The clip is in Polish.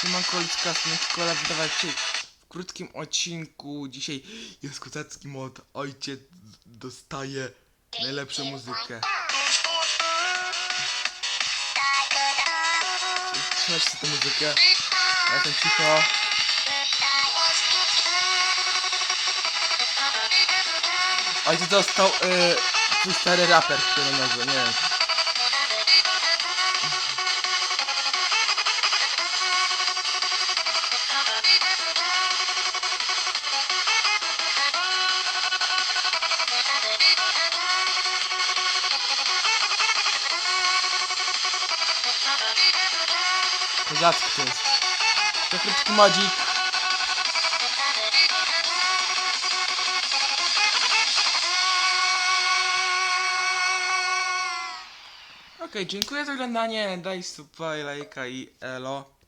Siemanko, Liczka, Słoneczko, wydawać dzisiaj w krótkim odcinku. Dzisiaj jest kozacki mod. Ojciec dostaje najlepszą muzykę. Słuchajcie tę muzykę. Ja jestem cicho. Ojciec dostał y, twój stary raper, który nazwę, nie wiem. Kozacki to jest. To krótki modzik. Okej, dziękuję za oglądanie. Daj suba, lajka i elo.